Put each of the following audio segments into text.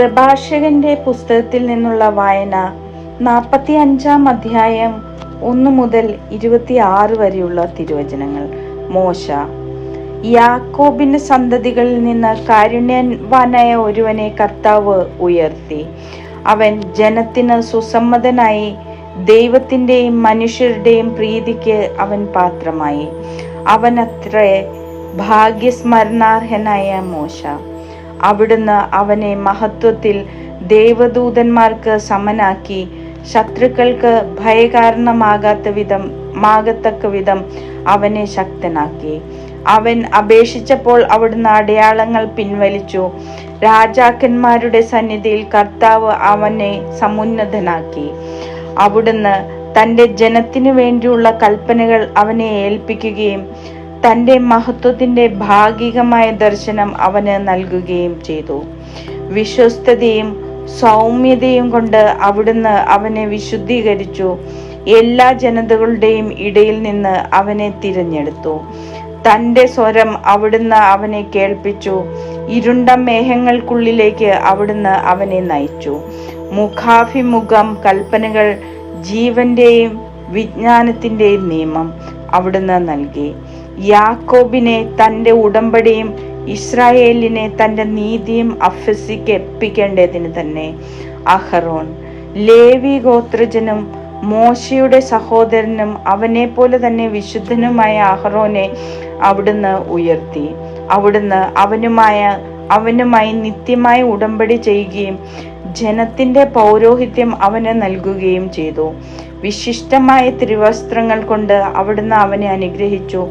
പ്രഭാഷകന്റെ പുസ്തകത്തിൽ നിന്നുള്ള വായന നാൽപ്പത്തി അഞ്ചാം അധ്യായം ഒന്ന് മുതൽ ഇരുപത്തി ആറ് വരെയുള്ള തിരുവചനങ്ങൾ. മോശ. യാക്കോബിന്റെ സന്തതികളിൽ നിന്ന് കാരുണ്യവാനായ ഒരുവനെ കർത്താവ് ഉയർത്തി. അവൻ ജനത്തിന് സുസമ്മതനായി ദൈവത്തിന്റെയും മനുഷ്യരുടെയും പ്രീതിക്ക് അവൻ പാത്രമായി. അവനത്രേ ഭാഗ്യസ്മരണാർഹനായ മോശ. അവിടുന്ന് അവനെ മഹത്വത്തിൽ ദേവദൂതന്മാർക്ക് സമനാക്കി. ശത്രുക്കൾക്ക് ഭയകാരണമാകാത്ത വിധം മാകത്തക്ക വിധം അവനെ ശക്തനാക്കി. അവൻ അപേക്ഷിച്ചപ്പോൾ അവിടുന്ന് അടയാളങ്ങൾ പിൻവലിച്ചു. രാജാക്കന്മാരുടെ സന്നിധിയിൽ കർത്താവ് അവനെ സമുന്നതനാക്കി. അവിടുന്ന് തന്റെ ജനത്തിനു വേണ്ടിയുള്ള കൽപ്പനകൾ അവനെ ഏൽപ്പിക്കുകയും തന്റെ മഹത്വത്തിന്റെ ഭാഗികമായ ദർശനം അവന് നൽകുകയും ചെയ്തു. വിശ്വസ്തതയും സൗമ്യതയും കൊണ്ട് അവിടുന്ന് അവനെ വിശുദ്ധീകരിച്ചു. എല്ലാ ജനതകളുടെയും ഇടയിൽ നിന്ന് അവനെ തിരഞ്ഞെടുത്തു. തന്റെ സ്വരം അവിടുന്ന് അവനെ കേൾപ്പിച്ചു. ഇരുണ്ട മേഘങ്ങൾക്കുള്ളിലേക്ക് അവിടുന്ന് അവനെ നയിച്ചു. മുഖാഭിമുഖം കൽപ്പനകൾ ജീവന്റെയും വിജ്ഞാനത്തിന്റെയും നിയമം അവിടുന്ന് നൽകി. യാക്കോബിനെ തന്റെ ഉടമ്പടിയും ഇസ്രായേലിനെ തന്റെ നീതിയും അഭ്യസിക്കെപ്പിക്കേണ്ടതിന് തന്നെ. അഹറോൻ ലേവി ഗോത്രജനും മോശയുടെ സഹോദരനും അവനെ പോലെ തന്നെ വിശുദ്ധനുമായ അഹറോനെ അവിടുന്ന് ഉയർത്തി. അവിടുന്ന് അവനുമായ അവനുമായി നിത്യമായി ഉടമ്പടി ചെയ്യുകയും ജനത്തിന്റെ പൗരോഹിത്യം അവന് നൽകുകയും ചെയ്തു. വിശിഷ്ടമായ തിരുവസ്ത്രങ്ങൾ കൊണ്ട് അവിടുന്ന് അവനെ അനുഗ്രഹിച്ചു.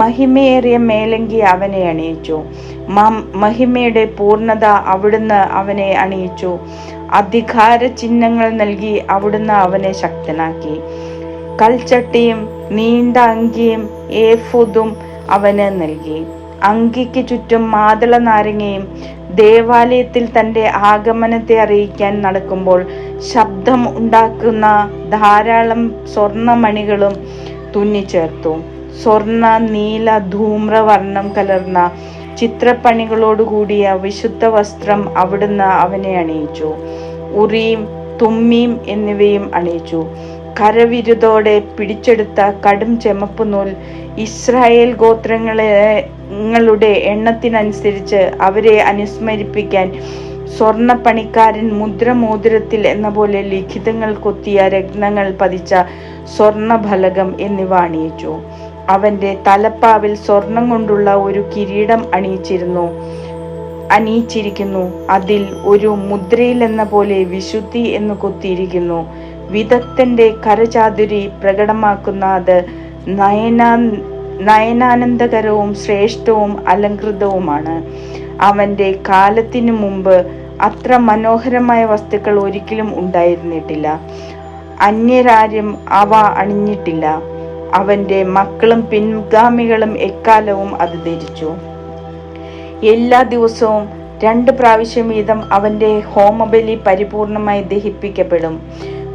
മഹിമയേറിയ മേലങ്കി അവനെ അണിയിച്ചു. മഹിമയുടെ പൂർണത അവിടുന്ന് അവനെ അണിയിച്ചു. അധികാര ചിഹ്നങ്ങൾ നൽകി അവിടുന്ന് അവനെ ശക്തനാക്കി. കൽച്ചട്ടിയും നീണ്ട അങ്കിയും ഏഫുദും അവന് നൽകി. അങ്കിക്ക് ചുറ്റും മാതള നാരങ്ങയും ദേവാലയത്തിൽ തന്റെ ആഗമനത്തെ അറിയിക്കാൻ നടക്കുമ്പോൾ ശബ്ദം ഉണ്ടാക്കുന്ന ധാരാളം സ്വർണമണികളും തുന്നിച്ചേർത്തു. സ്വർണ നീല ധൂമ്രവർണം കലർന്ന ചിത്രപ്പണികളോടുകൂടിയ വിശുദ്ധ വസ്ത്രം അവിടുന്ന് അവനെ അണിയിച്ചു. ഉറിയും തുമ്മിയും എന്നിവയും അണിയിച്ചു. കരവിരുതോടെ പിടിച്ചെടുത്ത കടും ചെമപ്പ് നൂൽ ഇസ്രായേൽ ഗോത്രങ്ങളുടെ എണ്ണത്തിനനുസരിച്ച് അവരെ അനുസ്മരിപ്പിക്കാൻ സ്വർണപ്പണിക്കാരൻ മുദ്രമോതിരത്തിൽ എന്ന പോലെ ലിഖിതങ്ങൾ കൊത്തിയ രത്നങ്ങൾ പതിച്ച സ്വർണഫലകം എന്നിവ അണിയിച്ചു. അവന്റെ തലപ്പാവിൽ സ്വർണം കൊണ്ടുള്ള ഒരു കിരീടം അണിയിച്ചിരുന്നു. അണിയിച്ചിരിക്കുന്നു. അതിൽ ഒരു മുദ്രയിൽ എന്ന പോലെ വിശുദ്ധി എന്ന് കൊത്തിയിരിക്കുന്നു. വിദഗ്ധന്റെ കരചാതുരി പ്രകടമാക്കുന്ന അത് നയനാ നയനാനന്ദകരവും ശ്രേഷ്ഠവും അലങ്കൃതവുമാണ് അവന്റെ കാലത്തിനു മുമ്പ് അത്ര മനോഹരമായ വസ്തുക്കൾ ഒരിക്കലും ഉണ്ടായിരുന്നിട്ടില്ല. അന്യരാരും അവ അണിഞ്ഞിട്ടില്ല. അവന്റെ മക്കളും പിൻഗാമികളും എക്കാലവും അത് ധരിച്ചു. എല്ലാ ദിവസവും രണ്ട് പ്രാവശ്യം വീതം അവന്റെ ഹോമബലി പരിപൂർണമായി ദഹിപ്പിക്കപ്പെടും.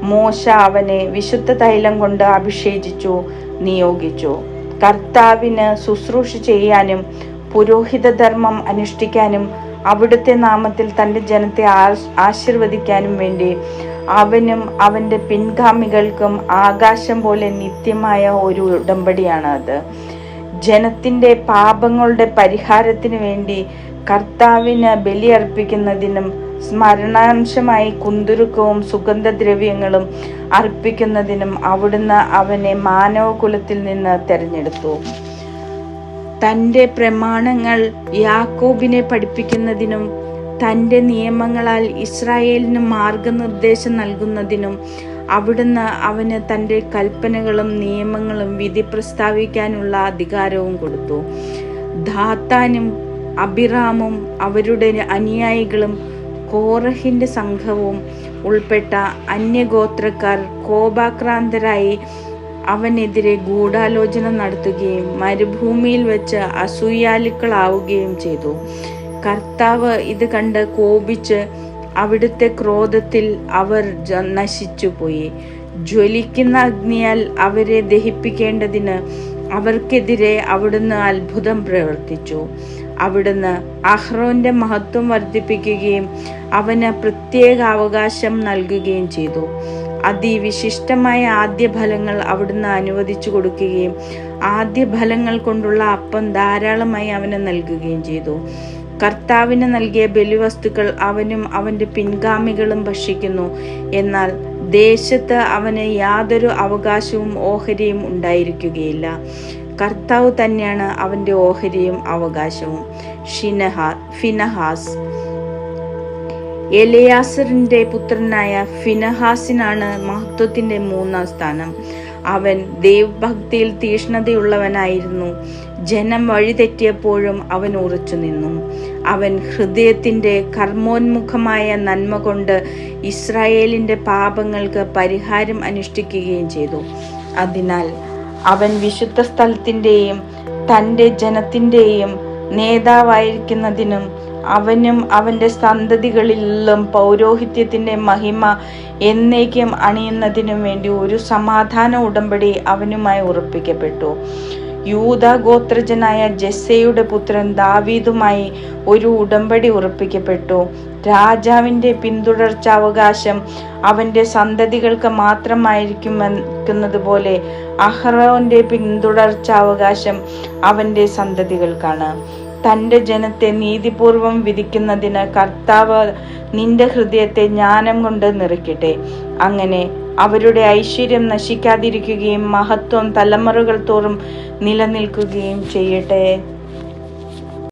മോശ അവനെ വിശുദ്ധ തൈലം കൊണ്ട് അഭിഷേചിച്ചു നിയോഗിച്ചു. കർത്താവിന് ശുശ്രൂഷ ചെയ്യാനും പുരോഹിതധർമ്മം അനുഷ്ഠിക്കാനും അവിടുത്തെ നാമത്തിൽ തന്റെ ജനത്തെ ആശീർവദിക്കാനും വേണ്ടി. അവനും അവന്റെ പിൻഗാമികൾക്കും ആകാശം പോലെ നിത്യമായ ഒരു ഉടമ്പടിയാണ് അത്. ജനത്തിന്റെ പാപങ്ങളുടെ പരിഹാരത്തിന് വേണ്ടി കർത്താവിന് ബലിയർപ്പിക്കുന്നതിനും സ്മരണാംശമായി കുന്തുരുക്കവും സുഗന്ധദ്രവ്യങ്ങളും അർപ്പിക്കുന്നതിനും അവിടുന്ന് അവനെ മാനവകുലത്തിൽ നിന്ന് തെരഞ്ഞെടുത്തു. തന്റെ പ്രമാണങ്ങൾ യാക്കോബിനെ പഠിപ്പിക്കുന്നതിനും തന്റെ നിയമങ്ങളാൽ ഇസ്രായേലിന് മാർഗനിർദ്ദേശം നൽകുന്നതിനും അവിടുന്ന് അവന് തന്റെ കൽപ്പനകളും നിയമങ്ങളും വിധി പ്രസ്താവിക്കാനുള്ള അധികാരവും കൊടുത്തു. ധാത്താനും അബിറാമും അവരുടെ അനുയായികളും കോറഹിന്റെ സംഘവും ഉൾപ്പെട്ട അന്യഗോത്രക്കാർ കോപാക്രാന്തരായി അവനെതിരെ ഗൂഢാലോചന നടത്തുകയും മരുഭൂമിയിൽ വെച്ച് അസൂയാലുക്കളാവുകയും ചെയ്തു. കർത്താവ് ഇത് കണ്ട് കോപിച്ച് അവിടുത്തെ ക്രോധത്തിൽ അവർ നശിച്ചുപോയി. ജ്വലിക്കുന്ന അഗ്നിയാൽ അവരെ ദഹിപ്പിക്കേണ്ടതിന് അവർക്കെതിരെ അവിടുന്ന് അത്ഭുതം പ്രവർത്തിച്ചു. അവിടുന്ന് അഹ്റോന്റെ മഹത്വം വർദ്ധിപ്പിക്കുകയും അവന് പ്രത്യേക അവകാശം നൽകുകയും ചെയ്തു. അതിവിശിഷ്ടമായ ആദ്യ ഫലങ്ങൾ അവിടുന്ന് അനുവദിച്ചു കൊടുക്കുകയും ആദ്യ ഫലങ്ങൾ കൊണ്ടുള്ള അപ്പം ധാരാളമായി അവന് നൽകുകയും ചെയ്തു. കർത്താവിന് നൽകിയ ബലിവസ്തുക്കൾ അവനും അവന്റെ പിൻഗാമികളും ഭക്ഷിക്കുന്നു. എന്നാൽ ദേശത്ത് അവന് യാതൊരു അവകാശവും ഓഹരിയും ഉണ്ടായിരിക്കുകയില്ല. കർത്താവ് തന്നെയാണ് അവന്റെ ഓഹരിയും അവകാശവും. ഷിനഹാ ഫിനഹാസ്. എലിയാസറിന്റെ പുത്രനായ ഫിനഹാസിനാണ് മഹത്വത്തിന്റെ മൂന്നാം സ്ഥാനം. അവൻ ദൈവഭക്തിയിൽ തീഷ്ണതയുള്ളവനായിരുന്നു. ജനം വഴിതെറ്റിയപ്പോഴും അവൻ ഉറച്ചു നിന്നു. അവൻ ഹൃദയത്തിന്റെ കർമ്മോന്മുഖമായ നന്മ കൊണ്ട് ഇസ്രായേലിന്റെ പാപങ്ങൾക്ക് പരിഹാരം അനുഷ്ഠിക്കുകയും ചെയ്തു. അതിനാൽ അവൻ വിശുദ്ധ സ്ഥലത്തിന്റെയും തന്റെ ജനത്തിന്റെയും നേതാവായിരിക്കുന്നതിനും അവനും അവന്റെ സന്തതികളിലും പൗരോഹിത്യത്തിന്റെ മഹിമ എന്നേക്കും അണിയുന്നതിനും വേണ്ടി ഒരു സമാധാന ഉടമ്പടി അവനുമായി ഉറപ്പിക്കപ്പെട്ടു. യൂത ഗോത്രജനായ ജെസ്സയുടെ പുത്രൻ ദാവീദുമായി ഒരു ഉടമ്പടി ഉറപ്പിക്കപ്പെട്ടു. രാജാവിന്റെ പിന്തുടർച്ചാവകാശം അവന്റെ സന്തതികൾക്ക് മാത്രമായിരിക്കുമെന്നത് പോലെ അഹ്റോന്റെ പിന്തുടർച്ചാവകാശം അവന്റെ സന്തതികൾക്കാണ്. തന്റെ ജനത്തെ നീതിപൂർവം വിധിക്കുന്നതിന് കർത്താവ് നിന്റെ ഹൃദയത്തെ ജ്ഞാനം കൊണ്ട് നിറയ്ക്കട്ടെ. അങ്ങനെ അവരുടെ ഐശ്വര്യം നശിക്കാതിരിക്കുകയും മഹത്വം തലമുറകൾ തോറും നിലനിൽക്കുകയും ചെയ്യട്ടെ.